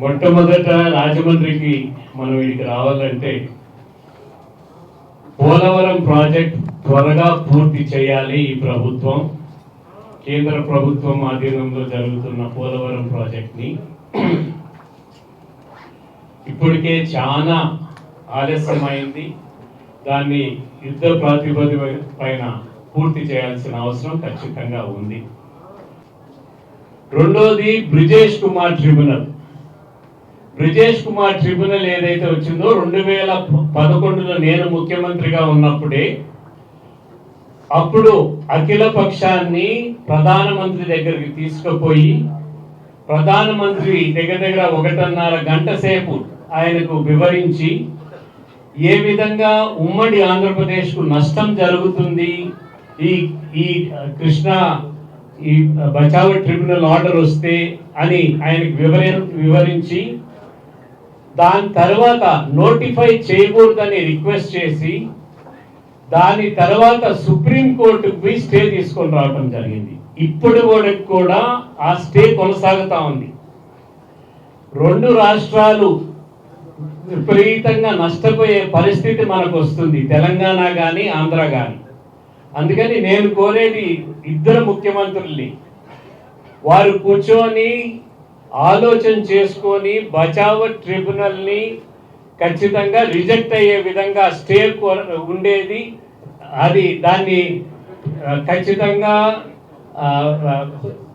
మొట్టమొదట రాజమండ్రికి మనం ఇక్కడికి రావాలంటే పోలవరం ప్రాజెక్ట్ త్వరగా పూర్తి చేయాలి ఈ ప్రభుత్వం. కేంద్ర ప్రభుత్వం ఆధీనంలో జరుగుతున్న పోలవరం ప్రాజెక్ట్ని. ఇప్పటికే చాలా ఆలస్యమైంది. దాన్ని యుద్ధ ప్రాతిపద పైన పూర్తి చేయాల్సిన అవసరం ఖచ్చితంగా ఉంది. రెండోది బ్రిజేష్ కుమార్ ట్రిబ్యునల్. బ్రిజేష్ కుమార్ ట్రిబ్యునల్ ఏదైతే వచ్చిందో రెండు వేల పదకొండులో నేను ముఖ్యమంత్రిగా ఉన్నప్పుడే అప్పుడు అఖిల పక్షాన్ని ప్రధానమంత్రి దగ్గరికి తీసుకుపోయి ప్రధానమంత్రి దగ్గర దగ్గర ఒకటిన్నర గంట సేపు ఆయనకు వివరించి ఏ విధంగా ఉమ్మడి ఆంధ్రప్రదేశ్కు నష్టం జరుగుతుంది ఈ ఈ కృష్ణ ఈ బచావ ట్రిబ్యునల్ ఆర్డర్ వస్తే అని ఆయనకు వివరి వివరించి దాని తర్వాత నోటిఫై చేయకూడదని రిక్వెస్ట్ చేసి దాని తర్వాత సుప్రీంకోర్టుకి పోయి స్టే తీసుకొని రావడం జరిగింది. ఇప్పుడు కూడా కూడా ఆ స్టే కొనసాగుతా ఉంది. రెండు రాష్ట్రాలు విపరీతంగా నష్టపోయే పరిస్థితి మనకు వస్తుంది. తెలంగాణ కానీ ఆంధ్ర కానీ అందుకని నేను కోరేది ఇద్దరు ముఖ్యమంత్రుల్ని వారు కూర్చొని ఆలోచన చేసుకొని బచావ ట్రిబ్యునల్ని ఖచ్చితంగా రిజెక్ట్ అయ్యే విధంగా స్టే ఉండేది. అది దాన్ని ఖచ్చితంగా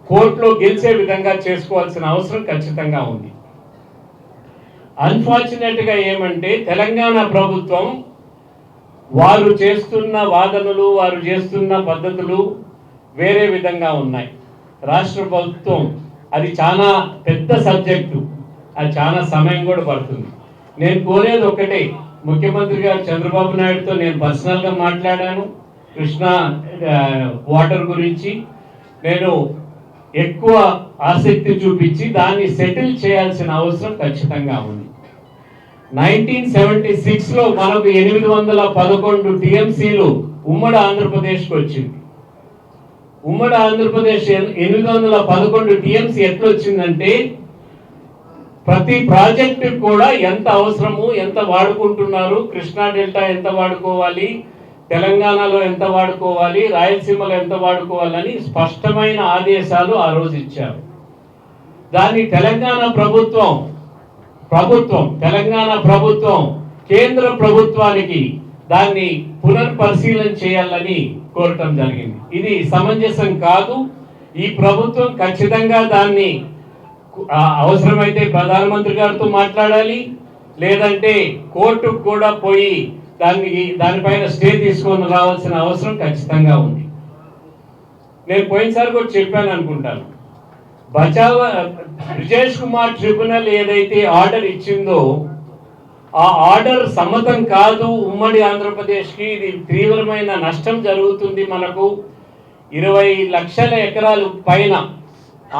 కోర్టులో గెలిచే విధంగా చేసుకోవాల్సిన అవసరం ఖచ్చితంగా ఉంది. అన్ఫార్చునేట్గా ఏమంటే తెలంగాణ ప్రభుత్వం వారు చేస్తున్న వాదనలు వారు చేస్తున్న పద్ధతులు వేరే విధంగా ఉన్నాయి. రాష్ట్ర ప్రభుత్వం అది చాలా పెద్ద సబ్జెక్టు. అది చాలా సమయం కూడా పడుతుంది. నేను కోరేది ఒకటే. ముఖ్యమంత్రి గారు చంద్రబాబు నాయుడుతో నేను పర్సనల్గా మాట్లాడాను. కృష్ణా వాటర్ గురించి. నేను ఎక్కువ ఆసక్తి చూపించి దాన్ని సెటిల్ చేయాల్సిన అవసరం ఖచ్చితంగా ఉంది. నైన్టీన్ సెవెంటీ సిక్స్లో మనకు ఎనిమిది వందల పదకొండు టీఎంసీలు ఉమ్మడి ఆంధ్రప్రదేశ్కి వచ్చింది. ఉమ్మడి ఆంధ్రప్రదేశ్ ఎన్- ఎనిమిది వందల పదకొండు టీఎంసీ ఎట్లొచ్చిందంటే ప్రతి ప్రాజెక్టు కూడా ఎంత అవసరము ఎంత వాడుకుంటున్నారు కృష్ణా డెల్టా ఎంత వాడుకోవాలి తెలంగాణలో ఎంత వాడుకోవాలి రాయలసీమలో ఎంత వాడుకోవాలని స్పష్టమైన ఆదేశాలు ఆ రోజు ఇచ్చారు. దాన్ని తెలంగాణ ప్రభుత్వం ప్రభుత్వం తెలంగాణ ప్రభుత్వం కేంద్ర ప్రభుత్వానికి దాన్ని పునర్పరిశీలన చేయాలని కోరటం జరిగింది. ఇది సమంజసం కాదు. ఈ ప్రభుత్వం ఖచ్చితంగా దాన్ని అవసరమైతే ప్రధానమంత్రి గారితో మాట్లాడాలి. లేదంటే కోర్టుకు కూడా పోయి దానికి దానిపైన స్టే తీసుకొని రావాల్సిన అవసరం ఖచ్చితంగా ఉంది. నేను పోయినసారి కూడా చెప్పాను అనుకుంటాను. బచావ్ బ్రిజేష్ కుమార్ ట్రిబ్యునల్ ఏదైతే ఆర్డర్ ఇచ్చిందో ఆ ఆర్డర్ సమ్మతం కాదు. ఉమ్మడి ఆంధ్రప్రదేశ్కి ఇది తీవ్రమైన నష్టం జరుగుతుంది మనకు. ఇరవై లక్షల ఎకరాలు పైన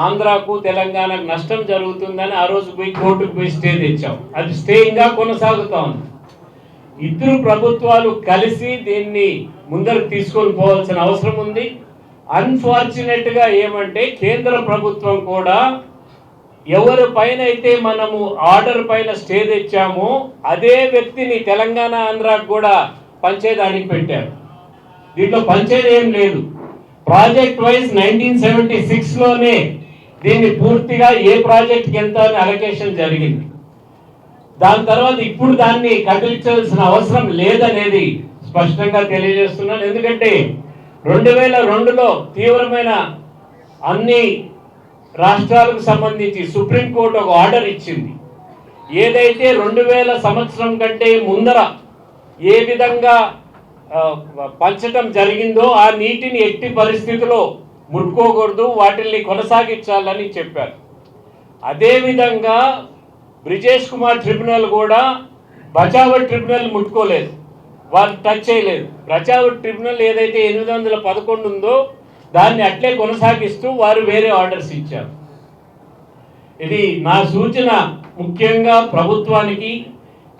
ఆంధ్రాకు తెలంగాణకు నష్టం జరుగుతుందని ఆ రోజు పోయి కోర్టుకు పోయి స్టే తెచ్చాం. అది స్టే ఇంకా కొనసాగుతా ఉంది. ఇద్దరు ప్రభుత్వాలు కలిసి దీన్ని ముందరకు తీసుకొని పోవాల్సిన అవసరం ఉంది. అన్ఫార్చునేట్గా ఏమంటే కేంద్ర ప్రభుత్వం కూడా ఎవరి పైన అయితే మనము ఆర్డర్ పైన స్టే తెచ్చామో అదే వ్యక్తిని తెలంగాణ ఆంధ్రాకు కూడా పంచేదానికి పెట్టారు. దీంట్లో పంచేది ఏం లేదు. ప్రాజెక్ట్ వైజ్ నైన్టీన్ సెవెంటీ సిక్స్లోనే దీన్ని పూర్తిగా ఏ ప్రాజెక్ట్కి ఎంత అని అలొకేషన్ జరిగింది. దాని తర్వాత ఇప్పుడు దాన్ని కదిలించాల్సిన అవసరం లేదనేది స్పష్టంగా తెలియజేస్తున్నాను. ఎందుకంటే రెండు వేల రెండులో తీవ్రమైన అన్ని రాష్ట్రాలకు సంబంధించి సుప్రీంకోర్టు ఒక ఆర్డర్ ఇచ్చింది. ఏదైతే రెండు వేల సంవత్సరం కంటే ముందర ఏ విధంగా పంచటం జరిగిందో ఆ నీటిని ఎట్టి పరిస్థితిలో ముట్టుకోకూడదు వాటిల్ని కొనసాగించాలని చెప్పారు. అదేవిధంగా బ్రిజేష్ కుమార్ ట్రిబ్యునల్ కూడా బచావ ట్రిబ్యునల్ ముట్టుకోలేదు. వాళ్ళు టచ్ చేయలేదు. బచావ ట్రిబ్యునల్ ఏదైతే ఎనిమిది వందల పదకొండు ఉందో దాన్ని అట్లే కొనసాగిస్తూ వారు వేరే ఆర్డర్స్ ఇచ్చారు. ఇది నా సూచన. ముఖ్యంగా ప్రభుత్వానికి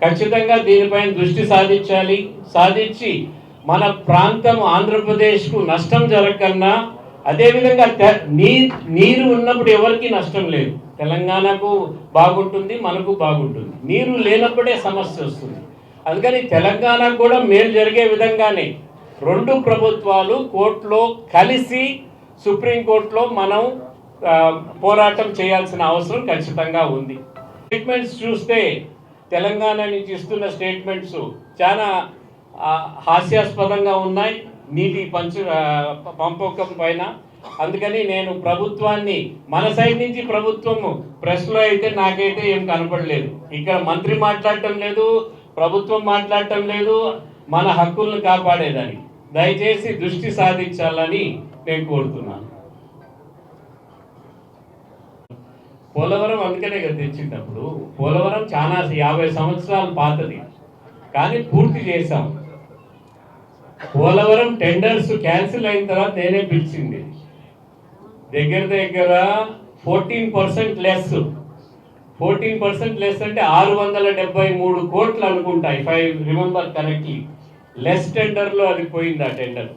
ఖచ్చితంగా దీనిపైన దృష్టి సాధించాలి. సాధించి మన ప్రాంతం ఆంధ్రప్రదేశ్కు నష్టం జరగకన్నా అదేవిధంగా తె- నీ నీరు ఉన్నప్పుడు ఎవరికీ నష్టం లేదు. తెలంగాణకు బాగుంటుంది మనకు బాగుంటుంది. నీరు లేనప్పుడే సమస్య వస్తుంది. అందుకని తెలంగాణకు కూడా మేలు జరిగే విధంగానే రెండు ప్రభుత్వాలు కోర్టులో కలిసి సుప్రీంకోర్టులో మనం పోరాటం చేయాల్సిన అవసరం ఖచ్చితంగా ఉంది. స్టేట్మెంట్స్ చూస్తే తెలంగాణ నుంచి ఇస్తున్న స్టేట్మెంట్స్ చాలా హాస్యాస్పదంగా ఉన్నాయి. నీటి పంచు పంపకం పైన. అందుకని నేను ప్రభుత్వాన్ని మన సైడ్ నుంచి ప్రభుత్వము ప్రెస్లో అయితే నాకైతే ఏం కనపడలేదు. ఇక్కడ మంత్రి మాట్లాడటం లేదు ప్రభుత్వం మాట్లాడటం లేదు మన హక్కులను కాపాడేదానికి. దయచేసి దృష్టి సాధించాలని నేను కోరుతున్నాను. పోలవరం అందుకనే కదా తెచ్చినప్పుడు పోలవరం చాలా యాభై సంవత్సరాలు పాతది. కానీ పూర్తి చేశాం. పోలవరం టెండర్స్ క్యాన్సిల్ అయిన తర్వాత నేనే పిలిచింది. దగ్గర దగ్గర fourteen percent less. Fourteen percent less అంటే ఆరు వందల డెబ్బై మూడు కోట్లు అనుకుంటాయి if I remember correctly less టెండర్లో అది పోయింది ఆ టెండర్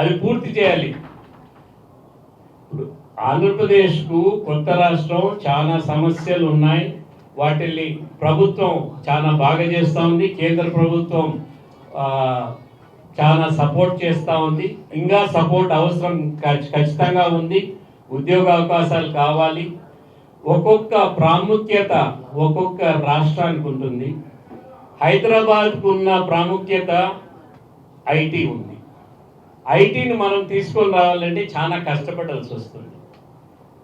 అది పూర్తి చేయాలి. ఇప్పుడు ఆంధ్రప్రదేశ్కు కొత్త రాష్ట్రం చాలా సమస్యలు ఉన్నాయి. వాటిని ప్రభుత్వం చాలా బాగా చేస్తూ ఉంది. కేంద్ర ప్రభుత్వం చాలా సపోర్ట్ చేస్తూ ఉంది. ఇంకా సపోర్ట్ అవసరం ఖచ్చితంగా ఉంది. ఉద్యోగ అవకాశాలు కావాలి. ఒక్కొక్క ప్రాముఖ్యత ఒక్కొక్క రాష్ట్రానికి ఉంటుంది. హైదరాబాద్కు ఉన్న ప్రాముఖ్యత ఐటీ ఉంది. ఐటీని మనం తీసుకొని రావాలంటే చాలా కష్టపడాల్సి వస్తుంది.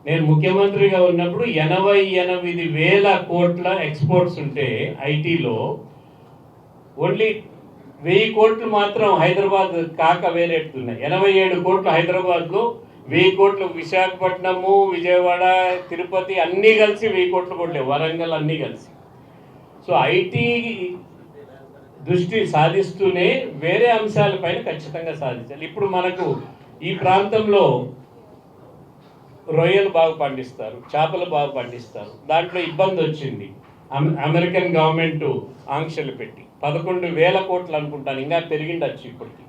నేను ముఖ్యమంత్రిగా ఉన్నప్పుడు ఎనభై ఎనిమిది వేల కోట్ల ఎక్స్పోర్ట్స్ ఉంటే ఐటీలో ఓన్లీ వెయ్యి కోట్లు మాత్రం హైదరాబాద్ కాక వేరేట్టున్నాయి ఎనభై ఏడు కోట్లు హైదరాబాద్లో వెయ్యి కోట్లు విశాఖపట్నము విజయవాడ తిరుపతి అన్నీ కలిసి వెయ్యి కోట్లు కొట్లే వరంగల్ అన్నీ కలిసి. సో ఐటీ దృష్టి సాధిస్తూనే వేరే అంశాలపైన ఖచ్చితంగా సాధించాలి. ఇప్పుడు మనకు ఈ ప్రాంతంలో రొయ్యలు బాగా పండిస్తారు చేపలు బాగా పండిస్తారు. దాంట్లో ఇబ్బంది వచ్చింది. అమె- అమెరికన్ గవర్నమెంట్ ఆంక్షలు పెట్టి పదకొండు వేల కోట్లు అనుకుంటాను ఇంకా పెరిగిండొచ్చు ఇప్పటికి.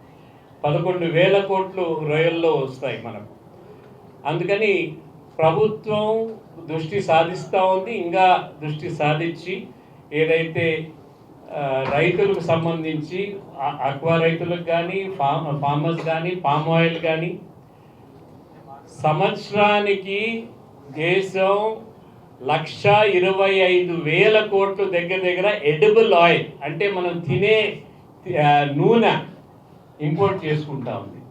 పదకొండు వేల కోట్లు రొయ్యల్లో వస్తాయి మనకు. అందుకని ప్రభుత్వం దృష్టి సాధిస్తూ ఉంది ఇంకా దృష్టి సాధించి ఏదైతే రైతులకు సంబంధించి అక్వా రైతులకు కానీ ఫామ్ ఫార్మర్స్ కానీ పామ్ ఆయిల్ కానీ సంవత్సరానికి దేశం లక్ష ఇరవై ఐదు వేల కోట్లు దగ్గర దగ్గర ఎడిబుల్ ఆయిల్ అంటే మనం తినే నూనె ఇంపోర్ట్ చేసుకుంటా ఉంది.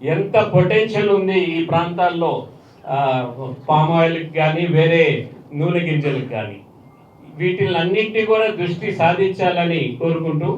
ఎంత పొటెన్షియల్ ఉంది ఈ ప్రాంతాల్లో పామ్ ఆయిల్కి కానీ వేరే నూనె గింజలకు కానీ వీటిలన్నింటినీ కూడా దృష్టి సాధించాలని కోరుకుంటూ